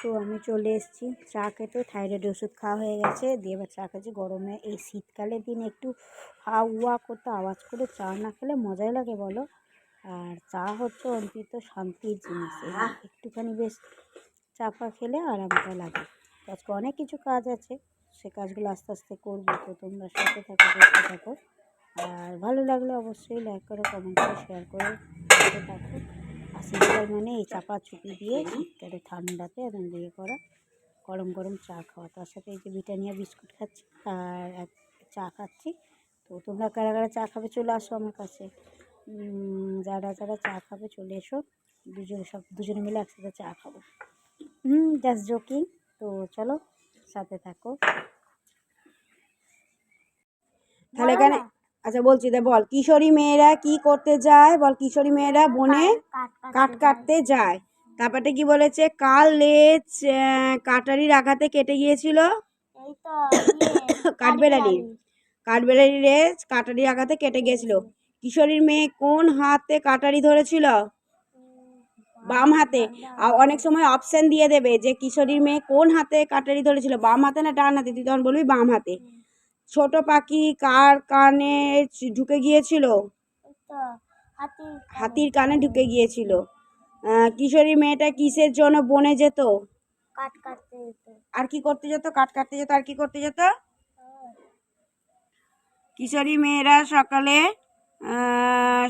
তো আমি চলে এসেছি। চা খেতে থাইরয়েড ওষুধ খাওয়া হয়ে গেছে। দিয়ে এবার চা খেয়েছি গরমে। এই শীতকালের দিন একটু হাওয়া করতে, আওয়াজ করে চা না খেলে মজাই লাগে বলো? আর চা হচ্ছে অন্তত শান্তির জিনিস। একটুখানি বেশ চাপা খেলে আরামটা লাগে। আজকে অনেক কিছু কাজ আছে। সে কাজগুলো আস্তে আস্তে করব। তো তোমরা সাথে থাকো, দেখতে থাকো। আর ভালো লাগলে অবশ্যই লাইক করো কমেন্ট করো শেয়ার করো। থাকো। আর শীতকাল মানে এই চাপা চুপি দিয়ে শীতকালে ঠান্ডাতে একদম দিয়ে করা গরম গরম চা খাওয়া। তার সাথে এই যে ব্রিটানিয়া বিস্কুট খাচ্ছি আর এক চা খাচ্ছি। তো তোমরা কারা কারা চা খাবে চলে আসো আমার কাছে। যারা যারা চা খাবে চলে এসো। দুজনে সব দুজনে মিলে একসাথে চা খাব। হুম জাস্ট জোকিং তো চলো সাথে থাকো। তাহলে এখানে আচ্ছা বলছি দে বল কিশোরী মেয়েরা কি করতে যায়? বল কিশোরী মেয়েরা বনে কাঠ কাটতে যায়। তারপরে কি বলেছে? কাল লেজ কাটারির আঘাতে কেটে গিয়েছিল। তো ইয়ে, কাঠবেড়ালির লেজ কাটারির আঘাতে কেটে গিয়েছিল। কিশোরীর মেয়ে কোন হাতে কাটারি ধরেছিল? বাম হাতে। আর অনেক সময় অপশন দিয়ে দেবে যে কিশোরীর মেয়ে কোন হাতে কাটারি ধরেছিল? বাম হাতে না ডান হাতে? তুই তখন বলবি বাম হাতে। ছোট পাখি কার কানে ঢুকে গিয়েছিল? হাতির কানে। ঢুকে গিয়েছিল। কিশোরী মেয়েটা কিসের জন্য বনে যেত? কাট কাটতে যেত। আর কি করতে যেত? কাঠ কাটতে যেত আর কি করতে যেত? কিশোরী মেয়েরা সকালে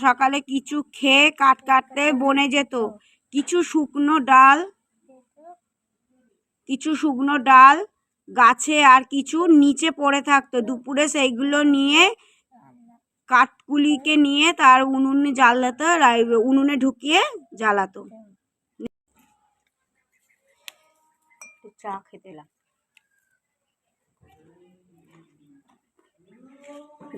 সকালে কিছু খেয়ে কাঠ কাটতে বনে যেত। কিছু শুকনো ডাল কিছু শুকনো ডাল গাছে আর কিছু নিচে পড়ে থাকতো। দুপুরে সেইগুলো নিয়ে কাঠগুলিকে নিয়ে তার উনুনে জ্বালাতো উনুনে ঢুকিয়ে জ্বালাতো। চা খেতে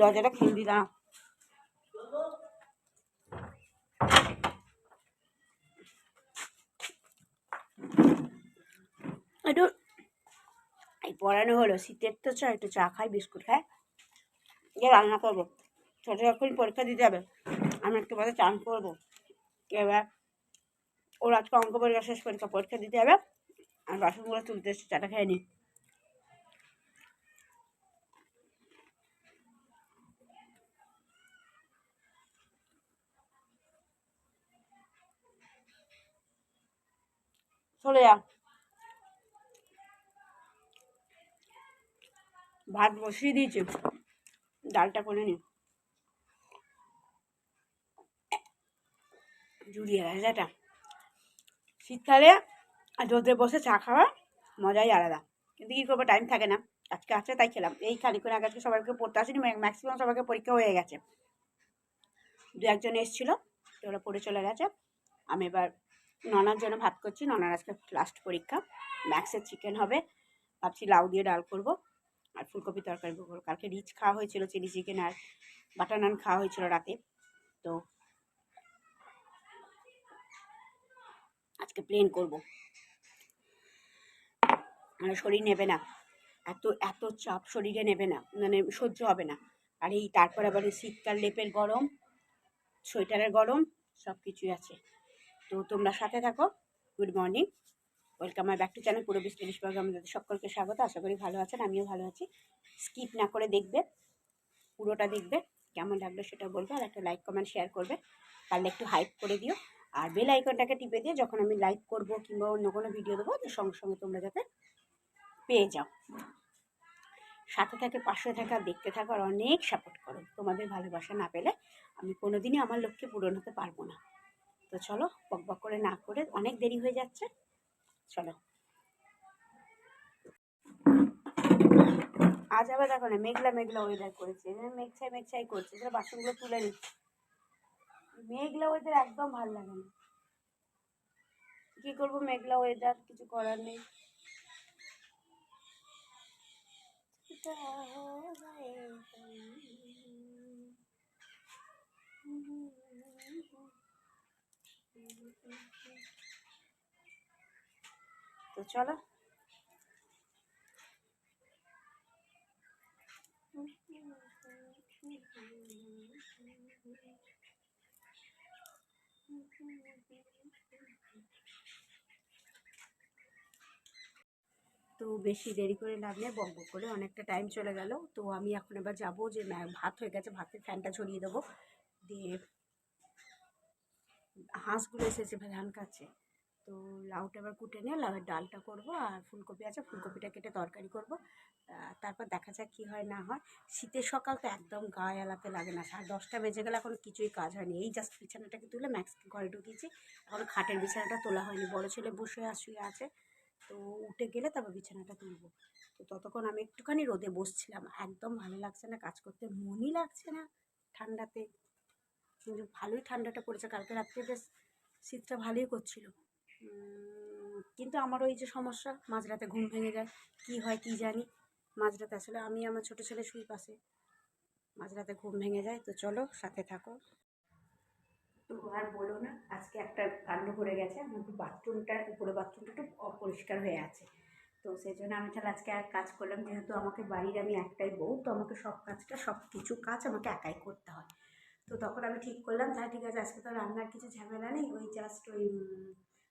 দরজাটা খুলে দিলাম একটু এই পড়ানো হলো। শীতের তো চা, একটু চা খাই, বিস্কুট খাই। গিয়ে রান্না করব। ছোটো যখন পরীক্ষা দিতে যাবে, আমি একটু বাদে চান করব। এবার ওর আজকে অঙ্ক পরীক্ষা, শেষ পরীক্ষা পরীক্ষা দিতে যাবে। আর বাসনগুলো তুলতে এসে চাটা খেয়ে নিই চলে যা। ভাত বসিয়ে দিয়েছি। ডালটা করে নি জুড়িয়ে গেছে শীতকালে রোদে বসে চা খাওয়া মজাই আলাদা। কিন্তু কী করব টাইম থাকে না। আজকে আছে, তাই খেলাম। এই খানিক্ষণ আগে আজকে সবাইকে পড়তে আসেনি ম্যাক্সিমাম সবাইকে পরীক্ষা হয়ে গেছে। দু একজন এসেছিল, তো ওরা পড়ে চলে গেছে। আমি এবার ননার জন্য ভাত করছি। ননার আজকে লাস্ট পরীক্ষা। ম্যাক্সের চিকেন হবে। ভাবছি লাউ দিয়ে ডাল করব। আর ফুলকপি তরকারি কালকে রিচ খাওয়া হয়েছিল, চিলি চিকেন আর বাটার নান খাওয়া হয়েছিল রাতে। তো আজকে প্লেন করব। মানে শরীর নেবে না। এত এত চাপ শরীরে নেবে না। মানে সহ্য হবে না। আর এই তারপর আবার শীতকাল লেপের গরম, সোয়েটারের গরম সব কিছুই আছে। তো তোমরা সাথে থাকো। Good morning welcome my back to channel পুরো তিরিশ ভাগে আমাদের সকলকে স্বাগত। আশা করি ভালো আছেন, আমিও ভালো আছি। স্কিপ না করে দেখবে, পুরোটা দেখবে, কেমন লাগল সেটা বলবে আর একটা লাইক কমেন্ট শেয়ার করবে। পারলে একটু হাইপ করে দিও। আর বেল আইকনটাকে টিপে দিয়ে যখন আমি লাইক করব কিংবা অন্য কোনো ভিডিও দেবো, তো সঙ্গে সঙ্গে তোমরা যাতে পেয়ে যাও। সাথে থাকে, পাশে থাকা, দেখতে থাকো আর অনেক সাপোর্ট করো। তোমাদের ভালোবাসা না পেলে আমি কোনোদিনই আমার লক্ষ্যে পূরণ হতে পারব না। তো চলো, বক বক করে না করে, অনেক দেরি হয়ে যাচ্ছে। চলো। আজ আবার দেখো না, মেঘলা মেঘলা ওয়েদার করেছে। মেঘছাই মেঘছাই করছে। এখানে বাসনগুলো তুলে নিচ্ছে মেঘলা ওয়েদার একদম ভালো লাগে না। কী করব মেঘলা ওয়েদার কিছু করার নেই। তো চলো। তো বেশি দেরি করে নেই বক বক করে অনেকটা টাইম চলে গেল। তো আমি এখন এবার যাব যে ভাত হয়ে গেছে, ভাতের ফ্যানটা ঝরিয়ে দেবো। দিয়ে হাঁসগুলো এসেছে ধান কাছে তো লাউটা এবার কুটে নিয়ে লাউয়ের ডালটা করব আর ফুলকপি আছে, ফুলকপিটা কেটে তরকারি করব। তারপর দেখা যাক কী হয় না হয়। শীতের সকাল তো একদম গায়ে এলাতে লাগে না, সাড়ে দশটা বেজে গেলে এখন কিছুই কাজ হয়নি। এই জাস্ট বিছানাটাকে তুলে ম্যাক্সকে ঘরে ঢুকিয়েছি এখন খাটের বিছানাটা তোলা হয়নি, বড় ছেলে বসে শুয়ে আছে। তো উঠে গেলে তারপর বিছানাটা তুলব। তো ততক্ষণ আমি একটুখানি রোদে বসছিলাম, একদম ভালো লাগছে না, কাজ করতে মনই লাগছে না ঠান্ডাতে। কিন্তু ভালোই ঠান্ডাটা পড়েছে, কালকে রাত্রে বেশ শীতটা ভালোই করছিল। কিন্তু আমার ওই যে সমস্যা, মাঝরাতে ঘুম ভেঙে যায়। কি হয় কি জানি? মাঝরাতে আসলে আমি আমার ছোটো ছেলে শুই পাশে। মাঝরাতে ঘুম ভেঙে যায়, তো চলো সাথে থাকো। তো আর বলো না, আজকে একটা কাণ্ড করে গেছে, আমার বাথরুমটা উপরে বাথরুমটা একটু অপরিষ্কার হয়ে আছে। তো সেই জন্য আমি তাহলে আজকে এক কাজ করলাম, যেহেতু আমাকে বাড়ির আমি একটাই বউ, তো আমাকে সব কাজটা, সব কিছু কাজ আমাকে একাই করতে হয়। তো তখন আমি ঠিক করলাম, তাহলে ঠিক আছে, আজকে তো রান্নার কিছু ঝামেলা নেই, ওই জাস্ট ওই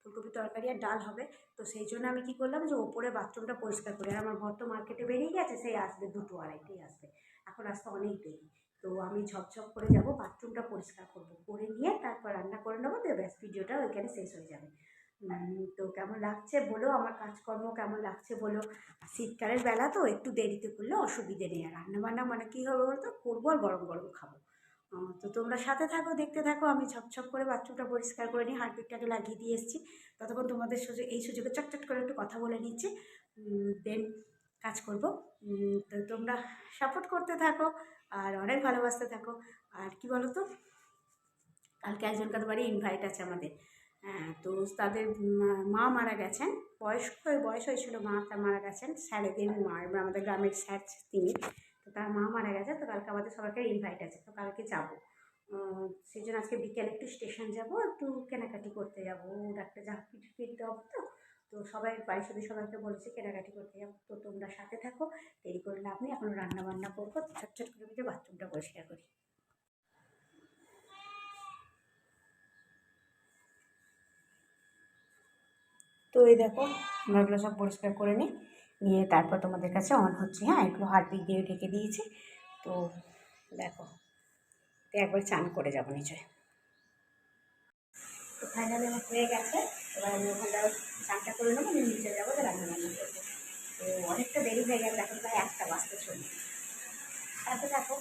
ফুলকপি তরকারি আর ডাল হবে। তো সেই জন্য আমি কি করলাম যে ওপরে বাথরুমটা পরিষ্কার করে আমার ঘর তো মার্কেটে বেরিয়ে গেছে, সেই আসবে দুটো আড়াইটেই আসবে। এখন আসতে অনেক দেরি। তো আমি ঝপঝপ করে যাব, বাথরুমটা পরিষ্কার করব। করে নিয়ে তারপর রান্না করে নেব, তো ব্যাস ভিডিওটা ওইখানে শেষ হয়ে যাবে। তো কেমন লাগছে বলো, আমার কাজকর্ম কেমন লাগছে বলো। শীতকালের বেলা তো একটু দেরিতে করলে অসুবিধে নেই। আর রান্নাবান্না মানে কী হবে বলো তো করব আর গরম গরম খাব। তো তোমরা সাথে থাকো, দেখতে থাকো, আমি ঝপঝপ করে বাথরুমটা পরিষ্কার করে নিই হারপিকটাকে লাগিয়ে দিয়ে এসেছি। ততক্ষণ তোমাদের সুযোগ, এই সুযোগে চটচট করে একটু কথা বলে নিচ্ছি দেন কাজ করব। তো তোমরা সাপোর্ট করতে থাকো আর অনেক ভালোবাসতে থাকো। আর কি বলো তো কালকে একজনকার বাড়ি ইনভাইট আছে আমাদের। হ্যাঁ তো তাদের মা- মারা গেছেন, বয়স্ক বয়স হয়েছিল, মা মারা গেছেন স্যারেদের মা আমাদের গ্রামের স্যার, তিনি। তার মা মারা গেছে, তো কালকে আমাদের সবাইকে ইনভাইট আছে, তো কালকে যাব। সেই জন্য আজকে বিকেলে একটু স্টেশন যাব, একটু কেনাকাটি করতে যাব। একটা যা ফিরতে হবে তো তো সবাই বাড়ির সাথে সবাইকে বলেছে কেনাকাটি করতে যাব। তো তোমরা সাথে থাকো, দেরি করে লাভ নেই, এখন রান্না বান্না করব ছোট ছোট করে মিটে বাথরুমটা পরিষ্কার করি। তো এই দেখো, আমরা সব পরিষ্কার করে নিই। নিয়ে তারপর তোমাদের কাছে অন হচ্ছে। হ্যাঁ এগুলো হারপিক দিয়ে ঢেকে দিয়েছি। তো দেখো, তো একবার চান করে যাব নিচে। তো হয়ে গেছে। এবার চানটা করে নেব নিচে যাব করব। তো অনেকটা দেরি হয়ে গেছে, এখন প্রায় একটা বাজতে চলি সাথে দেখো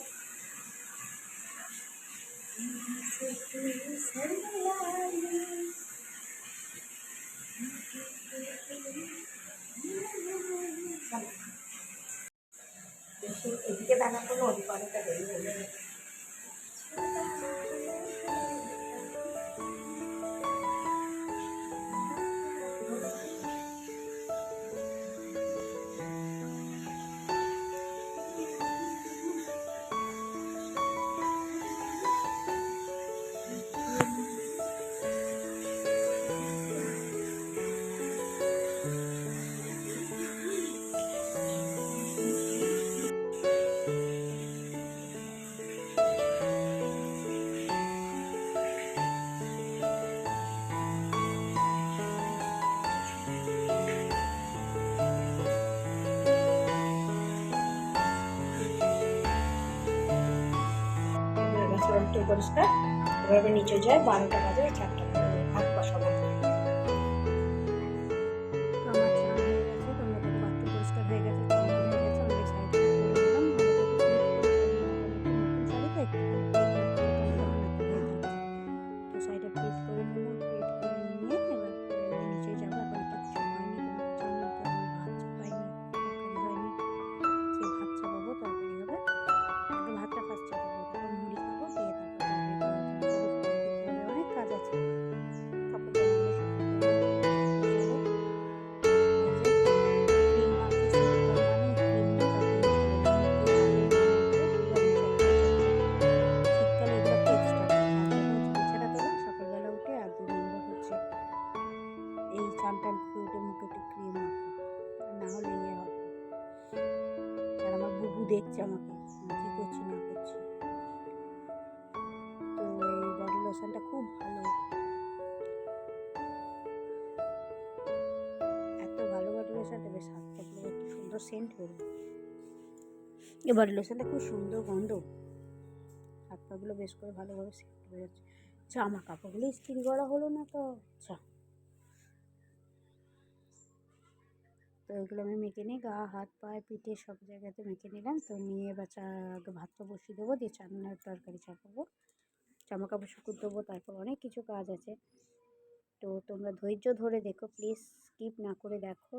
এদিকে দেখা করলে অভিজ্ঞতা অনেকটা দেরি হয়ে পরিষ্কার। এভাবে নিচে যায় বারোটা বাজে ওই চারটা টান মুখে একটু ক্রিম মাখা। না হলে ইয়ে হবে। আর আমার বুবু দেখছে আমাকে, আমি কী করছি, না করছি। তো এই বডি লোশনটা খুব ভালো। এত ভালো বডি লোশনটা বেশ হাত থেকে সুন্দর সেন্ট বেরোবে এবার লোশনটা খুব সুন্দর গন্ধ। হাত পাগুলো বেশ করে ভালোভাবে সেন্ট বেরোচ্ছে জামা কাপড়গুলো ইস্ত্রি করা হলো না তো? আচ্ছা তো এগুলো আমি মেখে নিই। গা, হাত, পায়ে, পিঠে সব জায়গাতে মেখে নিলাম। তো নিয়ে এবার চা ভাতটা বসিয়ে দেবো। দিয়ে চান্নার তরকারি চাপাবো জামা কাপড় শুকুর দেবো, তারপর অনেক কিছু কাজ আছে। তো তোমরা ধৈর্য ধরে দেখো প্লিজ স্কিপ না করে দেখো।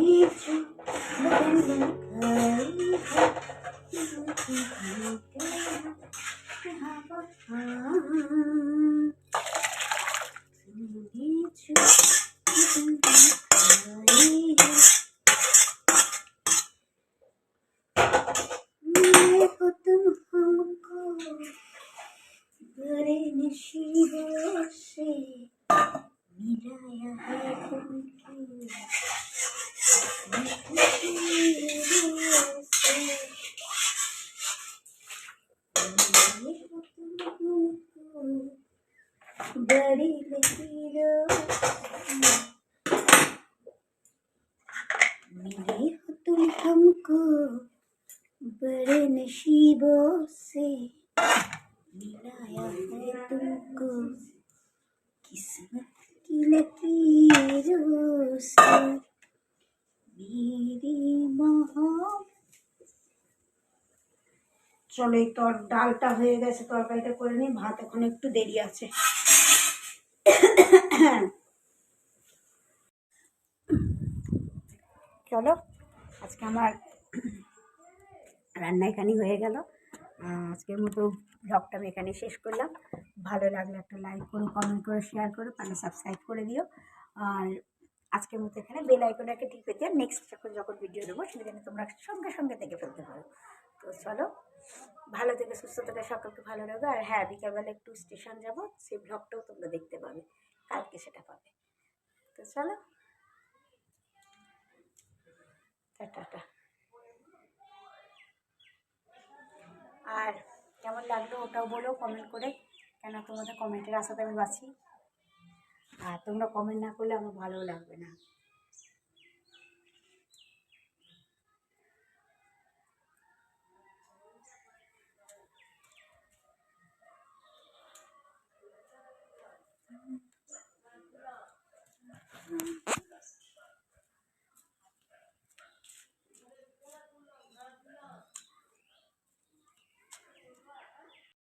He's किस्मत की लकीरों से मेरी मोहब्बत চলো এই তর ডালটা হয়ে গেছে তরকারিটা করে নিই ভাত এখন একটু দেরি আছে চলো আজকে আমার রান্না এখানেই হয়ে গেল আহ, আজকের মতো ব্লগটা আমি এখানে শেষ করলাম। ভালো লাগলে একটা লাইক করো কমেন্ট করো শেয়ার করো, পারলে সাবস্ক্রাইব করে দিও। আর আজকের মতো এখানে বেল আইকনটাকে টিপে দিয়ে নেক্সট যখন যখন ভিডিও দেবো সেখানে তোমরা সঙ্গে সঙ্গে দেখে ফেলতে পারো। তো চলো, ভালো থেকে, সুস্থ থেকে, সকলকে ভালো রাখবে আর হ্যাঁ বিকালবেলা একটু স্টেশন যাব, সেই ব্লগটাও তোমরা দেখতে পাবে। কালকে সেটা পাবে। তো চলো। টাটা কেমন লাগল ওটাও বলো কমেন্ট করে। কেন তোমাদের কমেন্টের আশাতে আমি বাঁচি? আর তোমরা কমেন্ট না করলে আমার ভালো লাগবে না।